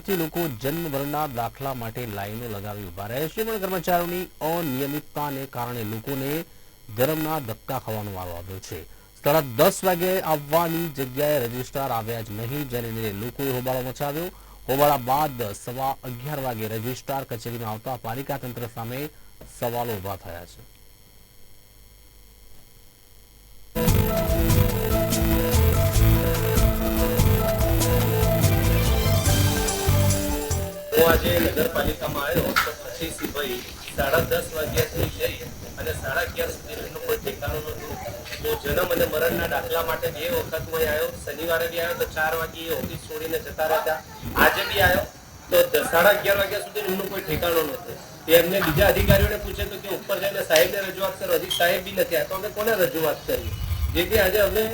થી લોકો જન્મભરના દાખલા માટે લાઈનો લગાવી ઊભા રહે છે. પણ કર્મચારીઓની અનિયમિતતાને કારણે લોકોને ધર્મના ધક્કા ખાવાનો વારો આવ્યો છે. સાડા દસ વાગે આવવાની જગ્યાએ રજીસ્ટ્રાર આવ્યા જ નહીં, જેને લીધે લોકોએ હોબાળો મચાવ્યો. હોબાળા બાદ સવા અગિયાર વાગે રજીસ્ટ્રાર કચેરીમાં આવતા પાલિકા તંત્ર સામે સવાલો ઊભા થયા છે. હું આજે નગરપાલિકામાં આવ્યો તો પછી સિભાઈ સાડા દસ વાગ્યાથી લઈ અને સાડા અગિયાર સુધી એમનું કોઈ ઠેકાણું નહોતું. તો જન્મ અને મરણના દાખલા માટે બે વખત હું આવ્યો. શનિવારે બી આવ્યો તો ચાર વાગે ઓફિસ છોડીને જતા રહેતા. આજે બી આવ્યો તો સાડા અગિયાર વાગ્યા સુધી એમનું કોઈ ઠેકાણું નહોતું. એમને બીજા અધિકારીઓને પૂછે તો કે ઉપર જઈને સાહેબને રજૂઆત કરો. હજી સાહેબ બી નથી આવ્યા. તો અમે કોને રજૂઆત કરી? જેથી આજે અમે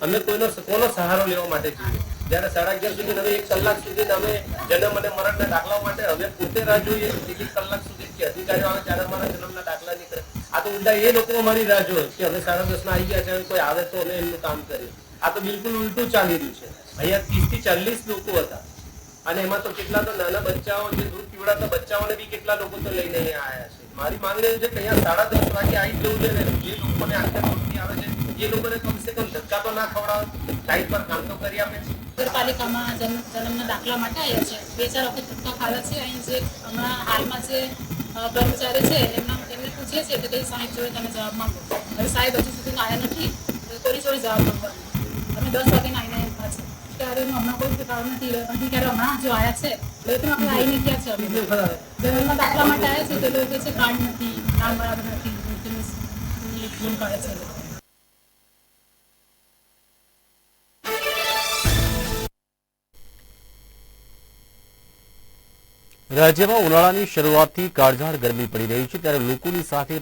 અમે કોઈનો કોનો સહારો લેવા માટે જોઈએ? જ્યારે સાડા અગિયાર સુધી હવે એક કલાક સુધી અમે જન્મ અને મરણના દાખલા માટે હવે પોતે રાહ જોઈએ, એક કલાક સુધી અધિકારીઓ આવે ત્યારે અમારા જન્મના દાખલા નીકળે. આ તો ઉલટા એ લોકો અમારી રાહ જોવે કે હવે સાડા દસ આવી ગયા છે કોઈ આવે તો અમે એમનું કામ કરીએ. આ તો બિલકુલ ઉલટું ચાલી રહ્યું છે. અહીંયા ત્રીસથી ચાલીસ લોકો હતા. અને એમાં તો કેટલા તો નાના બચ્ચાઓ જે દૂધ પીવડાતા બચ્ચાઓને બી કેટલા લોકો તો લઈને અહીંયા આવ્યા છે. મારી માંગણી છે કે અહીંયા સાડા દસ વાગે આવી જવું છે ને, જે લોકોને આખા રોડથી આવે છે, એ લોકોને કમસે કમ ધક્કા તો ના ખવડાવે ટાઈમ પર કામ તો કરી આપે નગરપાલિકામાં જન્મ જન્મના દાખલા માટે આવ્યા છે. બે ચાર વખત ધક્કા ખાવા છે. અહીં જે હમણાં હાલમાં જે કર્મચારી છે, એમના, એમને પૂછીએ છીએ કે કઈ સાહેબ જોડે તમે જવાબ માંગો. હવે સાહેબ હજુ સુધી આવ્યા નથી. કોઈ જોડે જવાબ માંગવાનો? અમે દસ વાગે આવીને એમ છે. ત્યારે હમણાં કોઈ પ્રકાર નથી. અધિકારી હમણાં જો આવ્યા છે હવે તો આપણે આવીને ગયા છે અમે. જન્મના દાખલા માટે આવ્યા છે, તો લોકો છે કાર્ડ નથી નામ બરાબર નથી ફોન કરે છે. રાજ્યમાં ઉનાળાની શરૂઆતથી કાળઝાળ ગરમી પડી રહી છે ત્યારે લોકોની સાથે